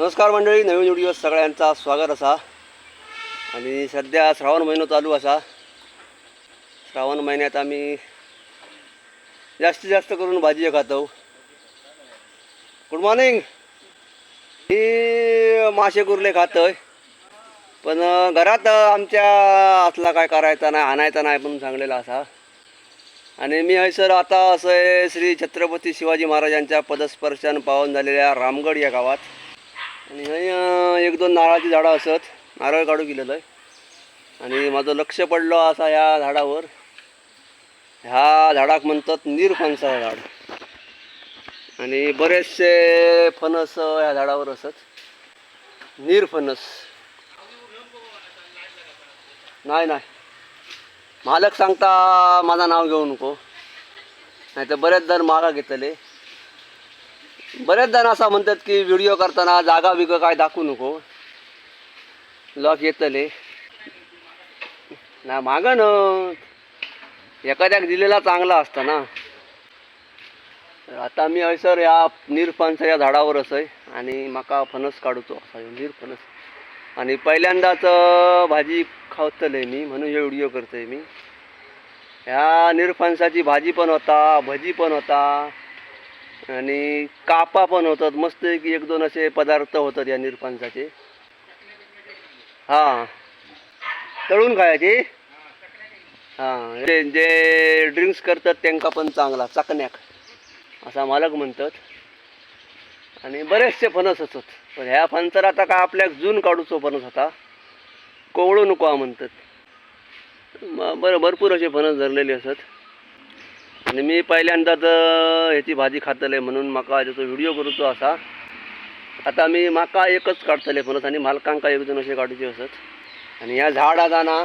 नमस्कार मंडळी नवीन व्हिडिओ सगळ्यांचा स्वागत असा. आणि सध्या श्रावण महिना चालू असा. श्रावण महिन्यात आम्ही जास्तीत जास्त करून भाजी खातो. गुड मॉर्निंग मी मासे कुर्ले खातोय. पण घरात आमच्या असला काय करायचा नाही आणायचा नाही म्हणून सांगलेला असा. आणि मी हयसर आता असं आहे श्री छत्रपती शिवाजी महाराजांच्या पदस्पर्शन पावन झालेल्या रामगड या गावात. आणि हंय एक दोन नारळाची झाडं असत. नारळ काढू गेलेलं आहे. आणि माझं लक्ष पडलं असा ह्या झाडावर. ह्या झाडाक म्हणतात निरफणसा झाड. आणि बरेचसे फणस ह्या झाडावर असत. निरफणस नाही नाही. मालक सांगता माझं नाव घेऊ नको. नाही तर बरेच जण मागा घेतले. बरेच जण असं म्हणतात की व्हिडिओ करताना जागा बिगा काय दाखवू नको. लॉक येतले. नाही मागं न एखाद्याक दिलेला चांगला असता ना. आता मी हयसर या निरफणसा या झाडावर असय आणि म्हाका फणस काढूचो असा निरफणस आणि पहिल्यांदाच भाजी खावतले मी म्हणून हे व्हिडिओ करतोय मी. ह्या निरफणसाची भाजी पण होता भजी पण होता. आणि कापा पण होतात. मस्त एक दोन असे पदार्थ होतात या निरफणसाचे हां. तळून खायचे? हां. जे जे ड्रिंक्स करतात त्यांका पण चांगला चाकण्याक. असा मालक म्हणतात. आणि बरेचसे फणस असत पण ह्या फणसर आता काय आपल्याक जून काढूचो फणस होता. कोवळू नको हा म्हणतात. बरं भरपूर असे फणस धरलेले असत. आणि मी पहिल्यांदाच ह्याची भाजी खातले म्हणून म्हाका त्याचो व्हिडिओ करूचो असा. आता मी म्हाका एकच काढतले फणस आणि मालकांका एक दोन असे काढूचे असत. आणि ह्या झाड आता ना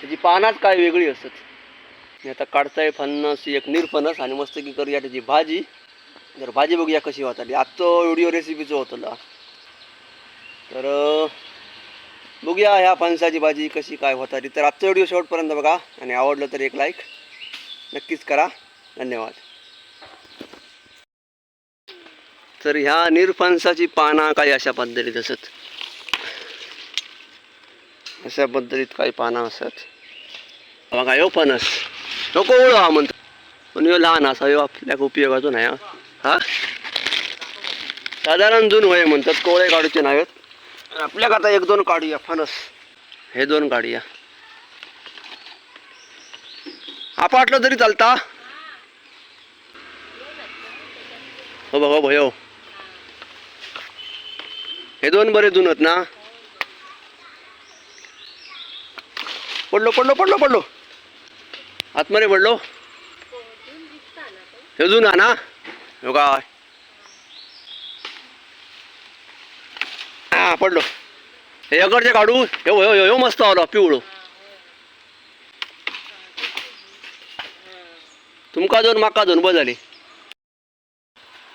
त्याची पानाच काय वेगळी असत. मी आता काढताय फणस एक निरफणस आणि मस्त की करूया त्याची भाजी. जर भाजी बघूया कशी होताली आजचो व्हिडिओ रेसिपीचो होतला तर बघूया ह्या फणसाची भाजी कशी काय होता तर आजचा व्हिडिओ शेवटपर्यंत बघा आणि आवडलं तर एक लाईक नक्कीच करा. धन्यवाद. तर ह्या निरफणसाची पाना काही अशा पद्धतीत असत. अशा पद्धतीत काही पानं असत. बघा ह्यो फणस. तो कोवळो हा म्हणतो. पण यो लहान असा यो आपल्याक उपयोगाचो नाही हा. हा? साधारण जून होय म्हणतात कोवळे काढूचे नाहीत आपल्या आपल्याक आता एक दोन काढूया फणस. हे दोन काढूया. आपाटलं तरी चालता. हो बघा भयो हो, हे दोन बरे दोन होत ना. पडलो पडलो पडलो पडलो. आतमध्ये पडलो. हे जुना ना. हो काय हा पडलो. हे अकडचे काढू. हे हो हो, हो मस्त आलो पिवळो. तुमका दोन माका दोन बस झाली.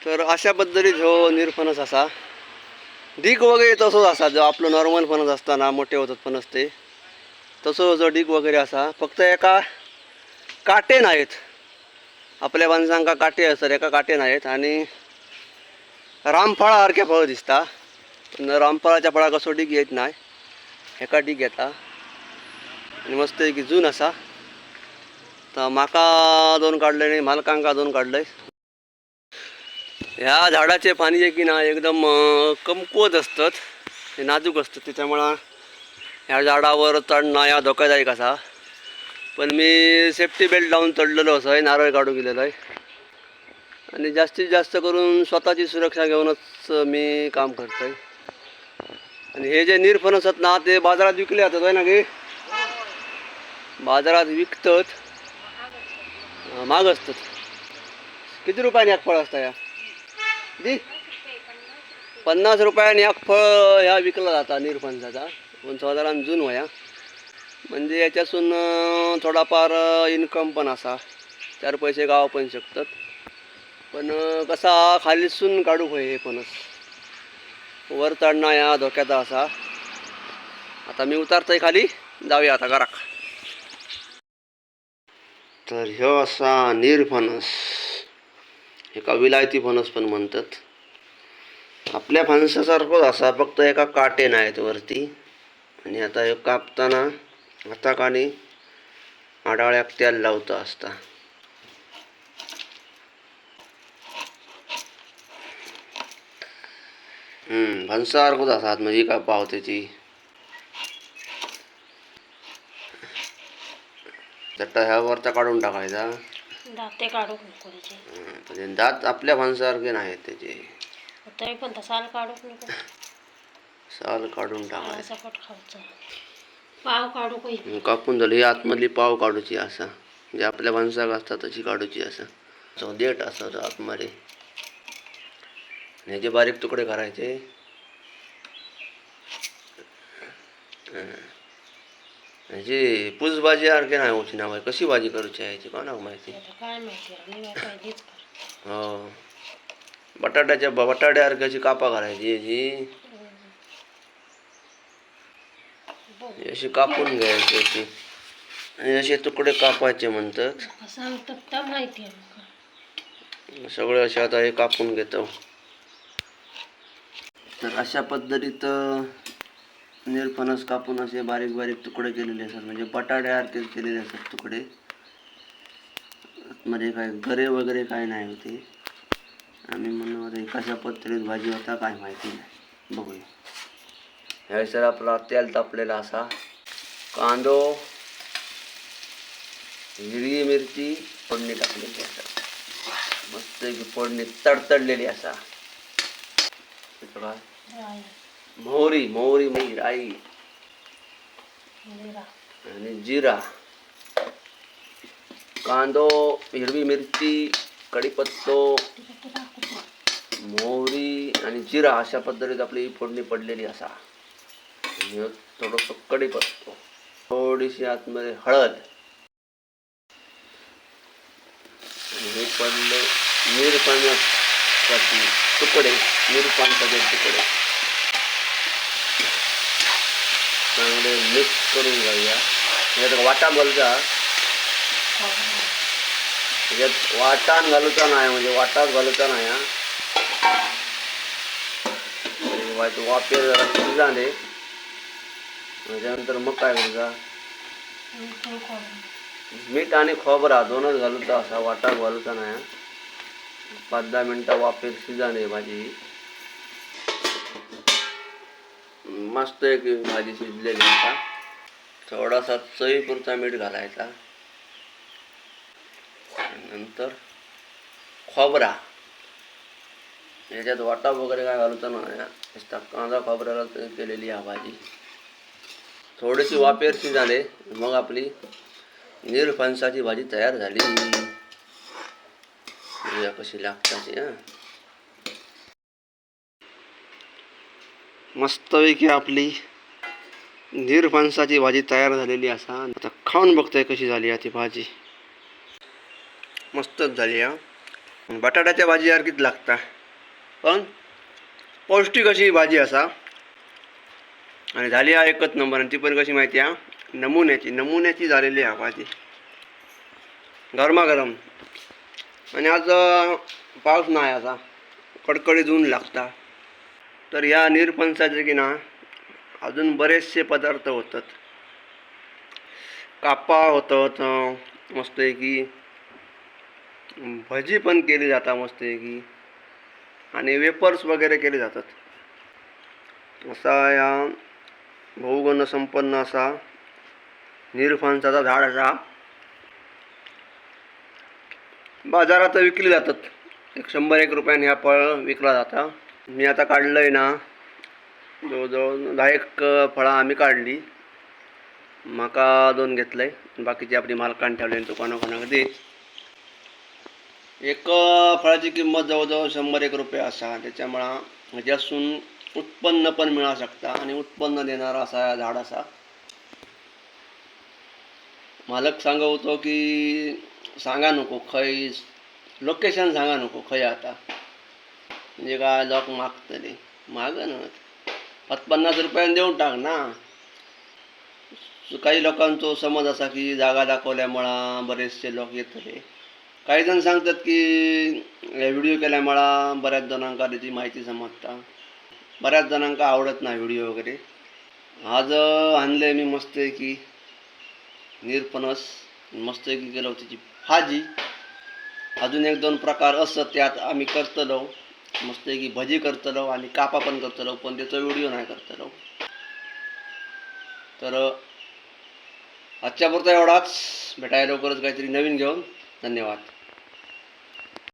तर अशा पद्धतीत हो निरफणस असा. डीक वगैरे तसोच असा जो आपलं नॉर्मल फणस असताना मोठे होतात फणस ते. तसो जो डीक वगैरे असा फक्त एका काटे नाहीत. आपल्या माणसांका काटे असतात एका काटे नाहीत. आणि रामफळासारखे फळं दिसता. पण रामफळाच्या फळा कसो डीक येत नाही. एका डीक येता आणि मस्त एक जून असा. तर माका दोन काढले आणि मालकांका दोन काढले. ह्या झाडाचे पाणी जे की ना एकदम कमकुवत असतात. हे नाजूक असतात त्याच्यामुळं ह्या झाडावर चढणं या धोकादायक असा. पण मी सेफ्टी बेल्ट लावून चढलेलो असं आहे नारळ काढू गेलेलो आहे. आणि जास्तीत जास्त करून स्वतःची सुरक्षा घेऊनच मी काम करतो आहे आणि हे जे निरफणस आहेत ना ते बाजारात विकले जातात आहे ना की? बाजारात विकतात. महाग असतात. किती रुपयाने एक फळ असतं या? किती? पन्नास रुपयाने एक फळ ह्या विकला जाता निरफणसाचा पण साधारण जून वया म्हणजे याच्यासून थोडाफार इन्कम पण असा. चार पैसे गाव पण शकतात. पण कसा खालीसून काढू होय हे फणस वर चढणं या धोक्याचा असा. आता मी उतारतोय खाली. जाऊया आता घराक तर ह्यो असा निरफणस एका विलायती फणस पण म्हणतात. आपल्या फणसासारखंच असा फक्त एका काटे आहेत वरती. आणि आता हे कापताना हाताकाने आडाळ्याक तेल लावतं असता. हम्म फणसासारखंच असा म्हणजे का पाव त्याची चट्टा ह्या वरचा काढून टाकायचा. दाते काढू म्हणजे दात आपल्या फणसासारखे नाहीत त्याचे. तरी पण साल काढू नको साल काढून टाकायचं. सकट पाव काढू काही कापून झाली. ही आतमधली पाव काढूची असा म्हणजे आपल्या फणसाक असतात तशी काढूची असा तो देठ असत आतमध्ये. आणि ह्याचे बारीक तुकडे करायचे. हं. ह्याची पुस भाजी सारखी नाही होची नाव आहे कशी भाजी करूची आहे ह्याची कोणाक माहिती? काय माहिती हो. बटाट्याच्या बटाट्यासारख्याची कापा करायची याची. अशी कापून घ्यायची अशी आणि असे तुकडे कापायचे म्हणतात. माहिती सगळे असे आता हे कापून घेतो. तर अशा पद्धतीत निरफणस कापून असे बारीक बारीक तुकडे केलेले असतात. म्हणजे बटाट्यासारखे केलेले असतात तुकडे. मध्ये काय गरे वगैरे काय नाही होते. आम्ही म्हणून कशा पद्धतीत भाजी होता काय माहिती नाही. बघूया. ह्यासर आपला तेल तापलेला असा. कांदो हिरवी मिरची फोडणी टाकलेली असतात. मस्त फोडणी तडतडलेली असा. मोहरी मोहरी म्हणजे राई आणि जिरा. कांदो हिरवी मिरची कढीपत्तो टाकू मोहरी आणि जिरा अशा पद्धतीत आपली फोडणी पडलेली असा. थोडंसं कढीपत्तो. थोडीशी आतमध्ये हळद. आणि हे पडले मिरपाण्यासाठी तुकडे मिरपाण्याचे तुकडे. चांगले मिक्स करून घ्यायला म्हणजे वाटा घालूचा. त्याच्यात वाटाण घालूचा नाही म्हणजे वाटाच घालूचा नाही हा. आणि वाट वापेर जरा त्याच्यानंतर मग काय करूचा मीठ आणि खोबरा दोनच घालूचा. असा वाटा घालूचा नाही पाच दहा मिनटं वापेर शिजाने भाजी. मस्त एक भाजी शिजलेली आता. थोडासा चवीपुरता मीठ घालायचा. नंतर खोबरा. याच्यात वाटा वगैरे काय घालूचा ना नुसता कांदा खोबऱ्याला केलेली हा भाजी. थोडीशी वापेर झाले. मग आपली निरफणसाची भाजी तयार झाली. कशी लागताची हां. मस्तपैकी आपली निरफणसाची भाजी तयार झालेली असा. आता खाऊन बघतोय कशी झाली आहे ती भाजी. मस्तच झाली हा. बटाट्याच्या भाजी सारखीच लागता. पण पौष्टिक अशी भाजी असा. आणि झाली हा एकच नंबर आणि ती पण कशी माहिती हा. नमुन्याची नमुन्याची झालेली हा भाजी. गरमागरम. आणि आज पाऊस नाही असा. कडकडीत ऊन लागता. तर या निरपणसाचे की ना अजून बरेचसे पदार्थ होतात. कापा होतात आहे मस्तपैकी भजी पण केली जातात मस्तपैकी आणि वेपर्स वगैरे केले जातात. असा या बहुगुण संपन्न असा निरफणसाचा झाड असा. बाजारात विकली जातात. एक शंभर एक रुपयाने ह्या फळ विकला जाता. मी आता काढलं आहे ना जवळजवळ दहा एक फळं आम्ही काढली. माका दोन घेतलंय बाकीची आपली मालकान ठेवले तो कोणा कोणाक एक फळाची किंमत जवळजवळ शंभर एक रुपये असा. त्याच्यामुळं म्हणजे ह्याच्यासून उत्पन्न पण मिळू शकता आणि उत्पन्न देणारा असा झाड असा. मालक सांगवतो की सांगा नको खंय लोकेशन सांगा नको खंय आता. म्हणजे काय लोक मागतले? माग ना. पाच पन्नास रुपयान देऊन टाक ना. काही लोकांचो समज असा की जागा दाखवल्यामुळं बरेचसे लोक येतले. काही जण सांगतात की व्हिडिओ केल्यामुळं बऱ्याच जणांका त्याची माहिती समजता. बऱ्याच जणांका आवडत नाही व्हिडिओ वगैरे. आज आणले मी मस्त की निरपणस मस्त की केलं त्याची भाजी. अजून एक दोन प्रकार असत त्यात आम्ही करतलो. मस्त की भजी करतलो आणि कापा पण करतलो पण त्याचा व्हिडिओ नाही करतलो तर आजच्या पुरता एवढाच. भेटायला लवकरच काहीतरी नवीन घेऊन. धन्यवाद.